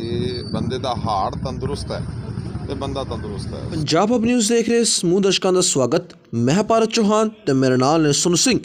ਜੇ ਬੰਦੇ ਦਾ ਹਾਰਟ ਤੰਦਰੁਸਤ ਹੈ ਤੇ ਬੰਦਾ ਤੰਦਰੁਸਤ ਹੈ। ਪੰਜਾਬ ਅਬ ਨਿਊਜ਼ ਦੇਖ ਰਹੇ ਸਮੂਹ ਦਰਸ਼ਕਾਂ ਦਾ ਸਵਾਗਤ। ਮੈਂ ਭਾਰਤ ਚੌਹਾਨ ਤੇ ਮੇਰੇ ਨਾਲ ਨੇ ਸੁਨ ਸਿੰਘ।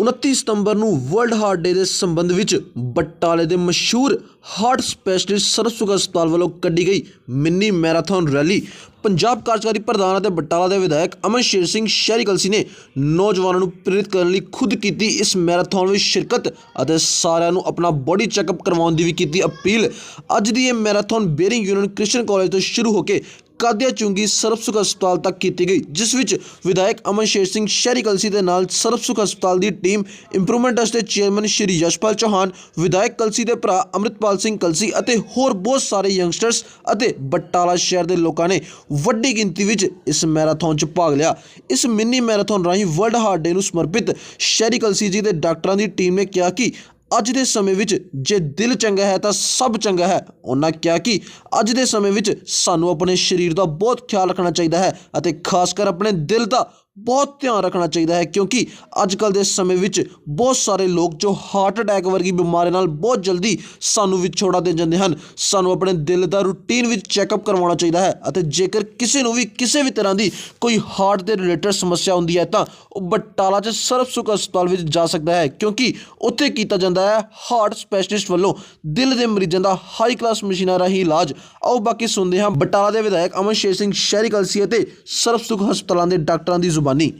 29 ਸਤੰਬਰ ਨੂੰ ਵਰਲਡ ਹਾਰਟ ਡੇ ਦੇ ਸੰਬੰਧ ਵਿੱਚ ਬਟਾਲੇ ਦੇ ਮਸ਼ਹੂਰ ਹਾਰਟ ਸਪੈਸ਼ਲਿਸਟ ਸਰਸੁਖ ਹਸਪਤਾਲ ਵੱਲੋਂ ਕੱਢੀ ਗਈ ਮਿੰਨੀ ਮੈਰਾਥਨ ਰੈਲੀ। ਪੰਜਾਬ ਕਾਰਜਕਾਰੀ ਪ੍ਰਧਾਨ ਅਤੇ ਬਟਾਲਾ ਦੇ ਵਿਧਾਇਕ ਅਮਨ ਸ਼ੇਰ ਸਿੰਘ ਸ਼ਹਿਰੀ ਕਲਸੀ ਨੇ ਨੌਜਵਾਨਾਂ ਨੂੰ ਪ੍ਰੇਰਿਤ ਕਰਨ ਲਈ ਖੁਦ ਕੀਤੀ ਇਸ ਮੈਰਾਥਨ ਵਿੱਚ ਸ਼ਿਰਕਤ ਅਤੇ ਸਾਰਿਆਂ ਨੂੰ ਆਪਣਾ ਬੋਡੀ ਚੈੱਕਅਪ ਕਰਵਾਉਣ ਦੀ ਵੀ ਕੀਤੀ ਅਪੀਲ। ਅੱਜ ਦੀ ਇਹ marathon Baring Union Christian college ਤੋਂ ਸ਼ੁਰੂ ਹੋ ਕੇ ਕਾਦਿਆ ਚੁੰਗੀ ਸਰਬਸੁਖ ਹਸਪਤਾਲ ਤੱਕ ਕੀਤੀ ਗਈ, ਜਿਸ ਵਿੱਚ ਵਿਧਾਇਕ ਅਮਨ ਸ਼ੇਰ ਸਿੰਘ ਸ਼ਹਿਰੀ ਕਲਸੀ ਦੇ ਨਾਲ ਸਰਬਸੁਖ ਹਸਪਤਾਲ ਦੀ ਟੀਮ ਇੰਪਰੂਵਮੈਂਟ ਟਰਸਟ ਦੇ ਚੇਅਰਮੈਨ ਸ਼੍ਰੀ ਯਸ਼ਪਾਲ ਚੌਹਾਨ, ਵਿਧਾਇਕ ਕਲਸੀ ਦੇ ਭਰਾ ਅੰਮ੍ਰਿਤਪਾਲ ਸਿੰਘ ਕਲਸੀ ਅਤੇ ਹੋਰ ਬਹੁਤ ਸਾਰੇ ਯੰਗਸਟਰਸ ਅਤੇ ਬਟਾਲਾ ਸ਼ਹਿਰ ਦੇ ਲੋਕਾਂ ਨੇ ਵੱਡੀ ਗਿਣਤੀ ਵਿੱਚ ਇਸ ਮੈਰਾਥਨ 'ਚ ਭਾਗ ਲਿਆ। ਇਸ ਮਿੰਨੀ ਮੈਰਾਥਨ ਰਾਹੀਂ ਵਰਲਡ ਹਾਰਟ ਡੇ ਨੂੰ ਸਮਰਪਿਤ ਸ਼ਹਿਰੀ ਕਲਸੀ ਜੀ ਦੇ ਡਾਕਟਰਾਂ ਦੀ ਟੀਮ ਨੇ ਕਿਹਾ ਕਿ ਅੱਜ ਦੇ ਸਮੇਂ ਵਿੱਚ ਜੇ ਦਿਲ ਚੰਗਾ ਹੈ ਤਾਂ ਸਭ ਚੰਗਾ ਹੈ। ਉਹਨਾਂ ਕਿਹਾ ਕਿ ਅੱਜ ਦੇ ਸਮੇਂ ਵਿੱਚ ਸਾਨੂੰ ਆਪਣੇ ਸਰੀਰ ਦਾ ਬਹੁਤ ਖਿਆਲ ਰੱਖਣਾ ਚਾਹੀਦਾ ਹੈ ਅਤੇ ਖਾਸ ਕਰ ਆਪਣੇ ਦਿਲ ਦਾ ਬਹੁਤ ਧਿਆਨ ਰੱਖਣਾ ਚਾਹੀਦਾ ਹੈ ਕਿਉਂਕਿ ਅੱਜ ਕੱਲ ਦੇ ਸਮੇਂ ਵਿੱਚ ਬਹੁਤ ਸਾਰੇ ਲੋਕ ਜੋ ਹਾਰਟ ਅਟੈਕ ਵਰਗੀ ਬਿਮਾਰੀ ਨਾਲ ਬਹੁਤ ਜਲਦੀ ਸਾਨੂੰ ਵਿਛੋੜਾ ਦੇ ਜਾਂਦੇ ਹਨ। ਸਾਨੂੰ ਆਪਣੇ ਦਿਲ ਦਾ ਰੂਟੀਨ ਵਿੱਚ ਚੈੱਕਅਪ ਕਰਵਾਉਣਾ ਚਾਹੀਦਾ ਹੈ ਅਤੇ ਜੇਕਰ ਕਿਸੇ ਨੂੰ ਵੀ, ਕਿਸੇ ਵੀ ਤਰ੍ਹਾਂ ਦੀ ਕੋਈ ਹਾਰਟ ਦੇ ਰਿਲੇਟਡ ਸਮੱਸਿਆ ਹੁੰਦੀ ਹੈ ਤਾਂ ਉਹ ਬਟਾਲਾ 'ਚ ਸਰਬਸੁਖ ਹਸਪਤਾਲ ਵਿੱਚ ਜਾ ਸਕਦਾ ਹੈ ਕਿਉਂਕਿ ਉੱਥੇ ਕੀਤਾ ਜਾਂਦਾ ਹੈ ਹਾਰਟ ਸਪੈਸ਼ਲਿਸਟ ਵੱਲੋਂ ਦਿਲ ਦੇ ਮਰੀਜ਼ਾਂ ਦਾ ਹਾਈ ਕਲਾਸ ਮਸ਼ੀਨਾਂ ਰਾਹੀਂ ਇਲਾਜ। ਆਓ ਬਾਕੀ ਸੁਣਦੇ ਹਾਂ ਬਟਾਲਾ ਦੇ ਵਿਧਾਇਕ ਅਮਨ ਸ਼ੇਰ ਸਿੰਘ ਸ਼ਹਿਰੀ ਕਲਸੀ ਅਤੇ ਸਰਬਸੁਖ ਹਸਪਤਾਲਾਂ ਦੇ ਡਾਕਟਰਾਂ ਦੀ ਜ਼ੁਬਾਨੀ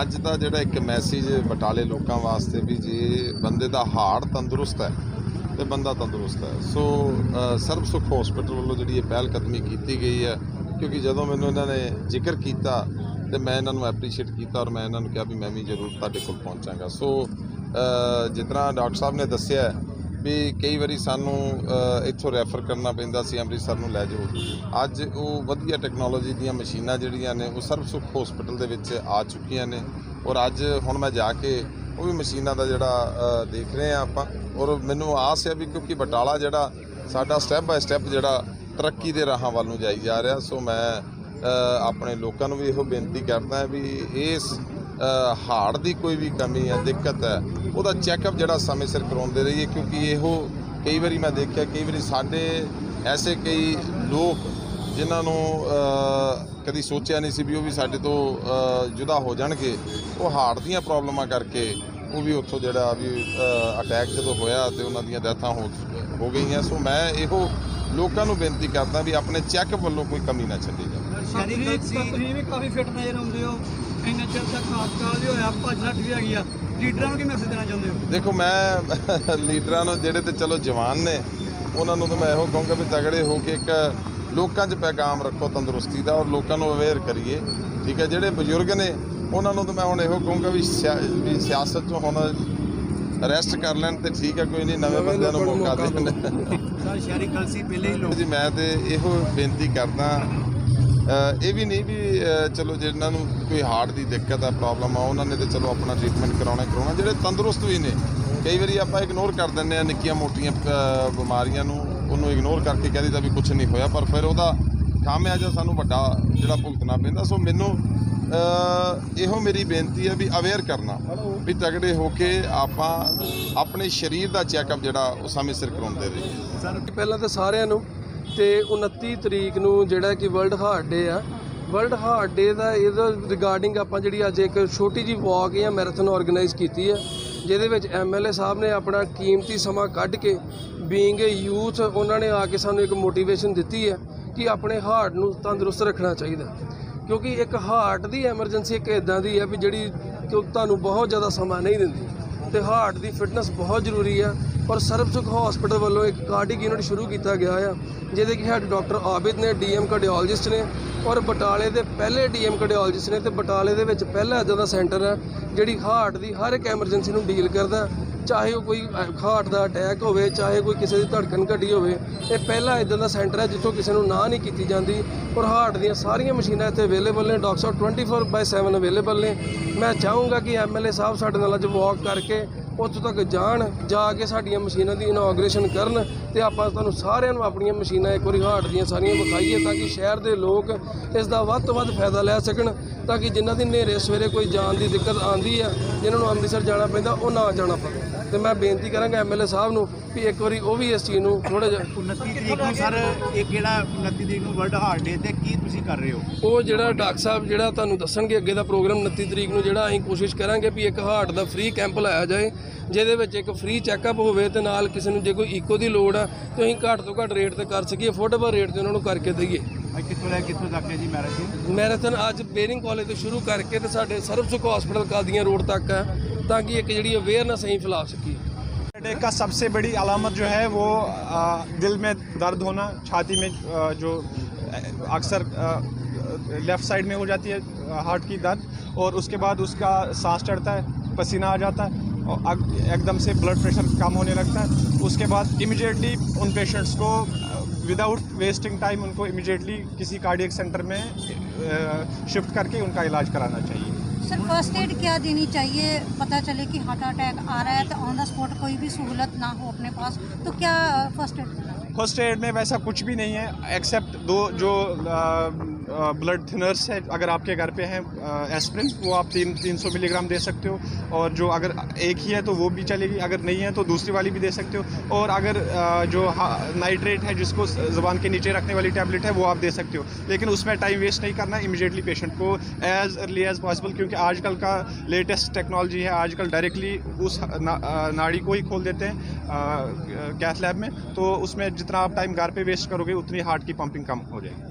ਅੱਜ ਦਾ ਜਿਹੜਾ ਇੱਕ ਮੈਸੇਜ ਬਟਾਲੇ ਲੋਕਾਂ ਵਾਸਤੇ ਵੀ ਜੇ ਬੰਦੇ ਦਾ ਹਾਰਟ ਤੰਦਰੁਸਤ ਹੈ ਤੇ ਬੰਦਾ ਤੰਦਰੁਸਤ ਹੈ। ਸੋ ਅ, ਸਰਬ ਸੁਖ ਹਸਪੀਟਲ ਵੱਲੋਂ ਜਿਹੜੀ ਇਹ ਪਹਿਲ ਕਦਮੀ ਕੀਤੀ ਗਈ ਹੈ ਕਿਉਂਕਿ ਜਦੋਂ ਮੈਨੂੰ ਇਹਨਾਂ ਨੇ ਜ਼ਿਕਰ ਕੀਤਾ ਤੇ ਮੈਂ ਇਹਨਾਂ ਨੂੰ ਐਪਰੀਸ਼ੀਏਟ ਕੀਤਾ ਔਰ ਮੈਂ ਇਹਨਾਂ ਨੂੰ ਕਿਹਾ ਵੀ ਮੈਂ ਵੀ ਜ਼ਰੂਰ ਤੁਹਾਡੇ ਕੋਲ ਪਹੁੰਚਾਂਗਾ। ਸੋ ਅ, ਜਿਸ ਤਰ੍ਹਾਂ ਡਾਕਟਰ ਸਾਹਿਬ ਨੇ ਦੱਸਿਆ ਵੀ ਕਈ ਵਾਰੀ ਸਾਨੂੰ ਇੱਥੋਂ ਰੈਫਰ ਕਰਨਾ ਪੈਂਦਾ ਸੀ, ਅੰਮ੍ਰਿਤਸਰ ਨੂੰ ਲੈ ਜਾਓ। ਅੱਜ ਉਹ ਵਧੀਆ ਟੈਕਨੋਲੋਜੀ ਦੀਆਂ ਮਸ਼ੀਨਾਂ ਜਿਹੜੀਆਂ ਨੇ, ਉਹ ਸਰਬ ਸੁਖ ਹਸਪੀਟਲ ਦੇ ਵਿੱਚ ਆ ਚੁੱਕੀਆਂ ਨੇ। ਔਰ ਅੱਜ ਹੁਣ ਮੈਂ ਜਾ ਕੇ ਉਹ ਵੀ ਮਸ਼ੀਨਾਂ ਦਾ ਜਿਹੜਾ ਦੇਖ ਰਹੇ ਆ ਆਪਾਂ। ਔਰ ਮੈਨੂੰ ਆਸ ਹੈ ਵੀ ਕਿਉਂਕਿ ਬਟਾਲਾ ਜਿਹੜਾ ਸਾਡਾ ਸਟੈਪ ਬਾਏ ਸਟੈਪ ਜਿਹੜਾ ਤਰੱਕੀ ਦੇ ਰਾਹਾਂ ਵੱਲ ਨੂੰ ਜਾਈ ਜਾ ਰਿਹਾ। ਸੋ ਮੈਂ ਆਪਣੇ ਲੋਕਾਂ ਨੂੰ ਵੀ ਇਹੋ ਬੇਨਤੀ ਕਰਦਾ ਵੀ ਇਸ ਹਾੜ ਦੀ ਕੋਈ ਵੀ ਕਮੀ ਹੈ ਦਿੱਕਤ ਹੈ ਉਹਦਾ ਚੈੱਕਅਪ ਜਿਹੜਾ ਸਮੇਂ ਸਿਰ ਕਰਾਉਂਦੇ ਰਹੀਏ ਕਿਉਂਕਿ ਇਹੋ ਕਈ ਵਾਰੀ ਮੈਂ ਦੇਖਿਆ ਕਈ ਵਾਰੀ ਸਾਡੇ ਐਸੇ ਕਈ ਲੋਕ ਜਿਨ੍ਹਾਂ ਨੂੰ ਅ, ਕਦੀ ਸੋਚਿਆ ਨਹੀਂ ਸੀ ਵੀ ਉਹ ਵੀ ਸਾਡੇ ਤੋਂ ਜੁਦਾ ਹੋ ਜਾਣਗੇ ਉਹ ਹਾਰਟ ਦੀਆਂ ਪ੍ਰੋਬਲਮਾਂ ਕਰਕੇ ਉਹ ਵੀ ਉੱਥੋਂ ਜਿਹੜਾ ਵੀ ਅਟੈਕ ਜਦੋਂ ਹੋਇਆ ਤੇ ਉਹਨਾਂ ਦੀਆਂ ਡੈਥਾਂ ਹੋ ਹੋ ਗਈਆਂ। ਸੋ ਮੈਂ ਇਹੋ ਲੋਕਾਂ ਨੂੰ ਬੇਨਤੀ ਕਰਦਾ ਵੀ ਆਪਣੇ ਚੈੱਕਅਪ ਵੱਲੋਂ ਕੋਈ ਕਮੀ ਨਾ ਛੱਡੀ ਜਾਵੇ। ਸ਼ਰੀਰ ਵੀ ਕਾਫੀ ਫਿੱਟ ਨਜ਼ਰ ਆਉਂਦੇ ਹੋ। ਇੰਨਾ ਚਿਰ ਤੱਕ ਖਾਸ ਵੀ ਹੋਇਆ ਭੱਜ ਨੱਠ ਵੀ ਹੈਗੀ ਆ। ਲੀਡਰਾਂ ਨੂੰ ਕੀ ਮੈਸੇਜ ਦੇਣਾ ਚਾਹੁੰਦੇ ਹੋ? ਦੇਖੋ ਮੈਂ ਲੀਡਰਾਂ ਨੂੰ ਜਿਹੜੇ ਤੇ ਚਲੋ ਜਵਾਨ ਨੇ ਉਹਨਾਂ ਨੂੰ ਤਾਂ ਮੈਂ ਇਹੋ ਕਹੂੰਗਾ ਵੀ ਤਗੜੇ ਹੋ ਕੇ ਇੱਕ ਲੋਕਾਂ 'ਚ ਪੈਗਾਮ ਰੱਖੋ ਤੰਦਰੁਸਤੀ ਦਾ ਔਰ ਲੋਕਾਂ ਨੂੰ ਅਵੇਅਰ ਕਰੀਏ ਠੀਕ ਹੈ? ਜਿਹੜੇ ਬਜ਼ੁਰਗ ਨੇ ਉਹਨਾਂ ਨੂੰ ਤਾਂ ਮੈਂ ਹੁਣ ਇਹੋ ਕਹੂੰਗਾ ਵੀ ਵੀ ਸਿਆਸਤ 'ਚੋਂ ਹੁਣ ਰੈਸਟ ਕਰ ਲੈਣ ਤੇ ਠੀਕ ਹੈ ਕੋਈ ਨਹੀਂ ਨਵੇਂ ਬੰਦਿਆਂ ਨੂੰ ਮੌਕਾ ਦੇਣ। ਸਰ ਸ਼ਹਿਰੀ ਕਲਸੀ ਪਹਿਲੇ ਹੀ ਲੋਕ ਜੀ ਮੈਂ ਤੇ ਇਹੋ ਬੇਨਤੀ ਕਰਦਾ ਇਹ ਵੀ ਨਹੀਂ ਵੀ ਚਲੋ ਜਿਹਨਾਂ ਨੂੰ ਕੋਈ ਹਾਰਟ ਦੀ ਦਿੱਕਤ ਆ, ਪ੍ਰੋਬਲਮ ਆ, ਉਹਨਾਂ ਨੇ ਤੇ ਚਲੋ ਆਪਣਾ ਟ੍ਰੀਟਮੈਂਟ ਕਰਾਉਣਾ ਹੀ ਕਰਾਉਣਾ। ਜਿਹੜੇ ਤੰਦਰੁਸਤ ਵੀ ਨੇ, ਕਈ ਵਾਰੀ ਆਪਾਂ ਇਗਨੋਰ ਕਰ ਦਿੰਦੇ ਆ ਨਿੱਕੀਆਂ ਮੋਟੀਆਂ ਬਿਮਾਰੀਆਂ ਨੂੰ, ਉਹਨੂੰ ਇਗਨੋਰ ਕਰਕੇ ਕਹਿ ਦਿੰਦਾ ਵੀ ਕੁਝ ਨਹੀਂ ਹੋਇਆ, ਪਰ ਫਿਰ ਉਹਦਾ ਖਾਮਿਆਜਾ ਸਾਨੂੰ ਵੱਡਾ ਜਿਹੜਾ ਭੁਗਤਣਾ ਪੈਂਦਾ। ਸੋ ਮੈਨੂੰ ਇਹੋ ਮੇਰੀ ਬੇਨਤੀ ਹੈ ਵੀ ਅਵੇਅਰ ਕਰਨਾ, ਵੀ ਤਗੜੇ ਹੋ ਕੇ ਆਪਾਂ ਆਪਣੇ ਸਰੀਰ ਦਾ ਚੈੱਕਅਪ ਜਿਹੜਾ ਉਹ ਸਮੇਂ ਸਿਰ ਕਰਾਉਂਦੇ ਰਹੀਏ। ਪਹਿਲਾਂ ਤਾਂ ਸਾਰਿਆਂ ਨੂੰ ਤੇ 29 ਤਰੀਕ ਨੂੰ ਜਿਹੜਾ ਕਿ ਵਰਲਡ ਹਾਰਟ ਡੇ ਆ। ਵਰਲਡ ਹਾਰਟ ਡੇ ਦਾ ਇਹਦਾ ਰਿਗਾਰਡਿੰਗ ਆਪਾਂ ਜਿਹੜੀ ਅੱਜ ਇੱਕ ਛੋਟੀ ਜੀ ਵਾਕ ਜਾਂ ਮੈਰਾਥਨ ਆਰਗੇਨਾਈਜ਼ ਕੀਤੀ ਹੈ ਜਿਹਦੇ ਵਿੱਚ ਐਮਐਲਏ ਸਾਹਿਬ ਨੇ ਆਪਣਾ ਕੀਮਤੀ ਸਮਾਂ ਕੱਢ ਕੇ ਬੀਇੰਗ ਅ ਯੂਥ ਉਹਨਾਂ ਨੇ ਆ ਕੇ ਸਾਨੂੰ ਇੱਕ ਮੋਟੀਵੇਸ਼ਨ ਦਿੱਤੀ ਹੈ ਕਿ ਆਪਣੇ ਹਾਰਟ ਨੂੰ ਤੰਦਰੁਸਤ ਰੱਖਣਾ ਚਾਹੀਦਾ। ਕਿਉਂਕਿ ਇੱਕ ਹਾਰਟ ਦੀ ਐਮਰਜੈਂਸੀ ਇੱਕ ਇਦਾਂ ਦੀ ਹੈ ਵੀ ਜਿਹੜੀ ਕਿ ਤੁਹਾਨੂੰ ਬਹੁਤ ਜ਼ਿਆਦਾ ਸਮਾਂ ਨਹੀਂ ਦਿੰਦੀ। ਤੇ ਹਾਰਟ ਦੀ ਫਿਟਨੈਸ ਬਹੁਤ ਜ਼ਰੂਰੀ ਆ। ਔਰ ਸਰਬਸੁਖ ਹਸਪੀਟਲ ਵੱਲੋਂ ਇੱਕ ਕਾਰਡਿਕ ਯੂਨਿਟ ਸ਼ੁਰੂ ਕੀਤਾ ਗਿਆ ਆ, ਜਿਹਦੇ ਕਿ ਹੈਡ ਡਾਕਟਰ ਆਬਿਦ ਨੇ ਡੀਐਮ ਕਾਰਡੀਓਲੋਜਿਸਟ ਨੇ ਔਰ ਬਟਾਲੇ ਦੇ ਪਹਿਲੇ ਡੀਐਮ ਕਾਰਡੀਓਲੋਜਿਸਟ ਨੇ ਤੇ ਬਟਾਲੇ ਦੇ ਵਿੱਚ ਪਹਿਲਾ ਇਦਾਂ ਦਾ ਸੈਂਟਰ ਹੈ, ਜਿਹੜੀ ਹਾਰਟ ਦੀ ਹਰ ਇੱਕ ਐਮਰਜੈਂਸੀ ਨੂੰ ਡੀਲ ਕਰਦਾ ਚਾਹੇ ਉਹ ਕੋਈ ਹਾਰਟ ਦਾ ਅਟੈਕ ਹੋਵੇ, ਚਾਹੇ ਕੋਈ ਕਿਸੇ ਦੀ ਧੜਕਣ ਘਟੀ ਹੋਵੇ, ਇਹ ਪਹਿਲਾ ਇਦਾਂ ਦਾ ਸੈਂਟਰ ਹੈ ਜਿੱਥੋਂ ਕਿਸੇ ਨੂੰ ਨਾ ਨਹੀਂ ਕੀਤੀ ਜਾਂਦੀ। ਔਰ ਹਾਰਟ ਦੀਆਂ ਸਾਰੀਆਂ ਮਸ਼ੀਨਾਂ ਇੱਥੇ ਅਵੇਲੇਬਲ ਨੇ ਡਾਕਟਰ ਸਾਹਿਬ 24/7 ਅਵੇਲੇਬਲ ਨੇ। ਮੈਂ ਚਾਹੂੰਗਾ ਕਿ ਐਮਐਲਏ ਸਾਹਿਬ ਸਾਡੇ ਨਾਲ ਅੱਜ ਵਾਕ ਕਰਕੇ ਉੱਥੋਂ ਤੱਕ ਜਾਣ, ਜਾ ਕੇ ਸਾਡੀਆਂ ਮਸ਼ੀਨਾਂ ਦੀ ਇਨੋਗ੍ਰੇਸ਼ਨ ਕਰਨ ਤੇ ਆਪਾਂ ਤੁਹਾਨੂੰ ਸਾਰਿਆਂ ਨੂੰ ਆਪਣੀਆਂ ਮਸ਼ੀਨਾਂ ਇੱਕ ਵਾਰੀ ਹਾਰਟ ਦੀਆਂ ਸਾਰੀਆਂ ਵਿਖਾਈਏ ਤਾਂ ਕਿ ਸ਼ਹਿਰ ਦੇ ਲੋਕ ਇਸ ਦਾ ਵੱਧ ਤੋਂ ਵੱਧ ਫਾਇਦਾ ਲੈ ਸਕਣ ਤਾਂ ਕਿ ਜਿਨ੍ਹਾਂ ਦੀ ਹਨੇਰੇ ਸਵੇਰੇ ਕੋਈ ਜਾਣ ਦੀ ਦਿੱਕਤ ਆਂਦੀ ਆ, ਜਿਨ੍ਹਾਂ ਨੂੰ ਅੰਮ੍ਰਿਤਸਰ ਜਾਣਾ ਪੈਂਦਾ, ਉਹ ਨਾ ਜਾਣਾ ਪਵੇ। ਤੇ ਮੈਂ ਬੇਨਤੀ ਕਰਾਂਗਾ ਐਮਐਲਏ ਸਾਹਿਬ ਨੂੰ ਵੀ ਇੱਕ ਵਾਰੀ ਉਹ ਵੀ ਇਸ ਚੀਜ਼ ਨੂੰ ਥੋੜਾ ਜਿਹਾ 29 ਤਰੀਕ ਨੂੰ ਸਰ ਇਹ ਕਿਹੜਾ 29 ਤਰੀਕ ਨੂੰ ਵਰਲਡ ਹਾਰਟ ਡੇ ਤੇ ਕੀ ਤੁਸੀਂ ਕਰ ਰਹੇ ਹੋ? ਉਹ ਜਿਹੜਾ ਡਾਕਟਰ ਸਾਹਿਬ ਜਿਹੜਾ ਤੁਹਾਨੂੰ ਦੱਸਣਗੇ ਅੱਗੇ ਦਾ ਪ੍ਰੋਗਰਾਮ 29 ਤਰੀਕ ਨੂੰ ਜਿਹੜਾ ਅਸੀਂ ਕੋਸ਼ਿਸ਼ ਕਰਾਂਗੇ ਵੀ ਇੱਕ ਹਾਰਟ ਦਾ ਫ੍ਰੀ ਕੈਂਪ ਲਾਇਆ ਜਾਏ ਜਿਹਦੇ ਵਿੱਚ ਇੱਕ ਫ੍ਰੀ ਚੈੱਕਅਪ ਹੋਵੇ ਤੇ ਨਾਲ ਕਿਸੇ ਨੂੰ ਜੇ ਕੋਈ ਇਕੋ ਦੀ ਲੋੜ ਆ ਤੇ ਅਸੀਂ ਘੱਟ ਤੋਂ ਘੱਟ ਰੇਟ ਤੇ ਕਰ ਸਕੀਏ ਅਫੋਰਡੇਬਲ ਰੇਟ ਤੇ ਉਹਨਾਂ ਨੂੰ ਕਰਕੇ ਦਈਏ। ਅੱਜ ਕਿੱਥੋਂ ਲੈ ਕਿੱਥੋਂ ਤੱਕ ਹੈ ਜੀ ਮੈਰਾਥਨ ਮੈਰਾਥਨ ਅੱਜ ਬੇਰਿੰਗ ਕਾਲਜ ਤੋਂ ਸ਼ੁਰੂ ਕਰਕੇ ਤੇ ਸਾਡੇ ਸਰਬ ਸੁਖ ਹਸਪੀਟਲ ਕਾਦੀਆਂ ਰੋਡ ਤੱਕ ਹੈ ਤਾਂ ਕਿ ਇੱਕ ਜਿਹੜੀ ਅਵੇਅਰਨੈਸ ਅਸੀਂ ਫੈਲਾ ਸਕੀਏ। डे का सबसे बड़ी अलामत जो है वो दिल में दर्द होना, छाती में जो अक्सर लेफ़्ट साइड में हो जाती है हार्ट की दर्द, और उसके बाद उसका सांस चढ़ता है, पसीना आ जाता है, और एकदम से ब्लड प्रेशर कम होने लगता है। उसके बाद इमिडिएटली उन पेशेंट्स को विदाउट वेस्टिंग टाइम उनको इमिडिएटली किसी कार्डियक सेंटर में शिफ्ट करके उनका इलाज कराना चाहिए। सर फर्स्ट एड क्या देनी चाहिए पता चले कि हार्ट अटैक आ रहा है तो ऑन द स्पॉट कोई भी सहूलत ना हो अपने पास तो क्या फर्स्ट एड देना फ़र्स्ट एड में वैसा कुछ भी नहीं है एक्सेप्ट दो जो ब्लड थिनर्स है अगर आपके घर पे हैं एस्प्रिन वो आप तीन तीन सौ मिलीग्राम दे सकते हो और जो अगर एक ही है तो वो भी चलेगी अगर नहीं है तो दूसरी वाली भी दे सकते हो और अगर अ, जो नाइट्रेट है जिसको ज़बान के नीचे रखने वाली टैबलेट है वो आप दे सकते हो लेकिन उसमें टाइम वेस्ट नहीं करना इमीडिएटली पेशेंट को एज अर्ली एज पॉसिबल क्योंकि आजकल का लेटेस्ट टेक्नोलॉजी है आजकल डायरेक्टली उस ना, नाड़ी को ही खोल देते हैं कैथ लैब में तो उसमें जितना आप टाइम घर पे वेस्ट करोगे उतनी हार्ट की पंपिंग कम हो जाएगी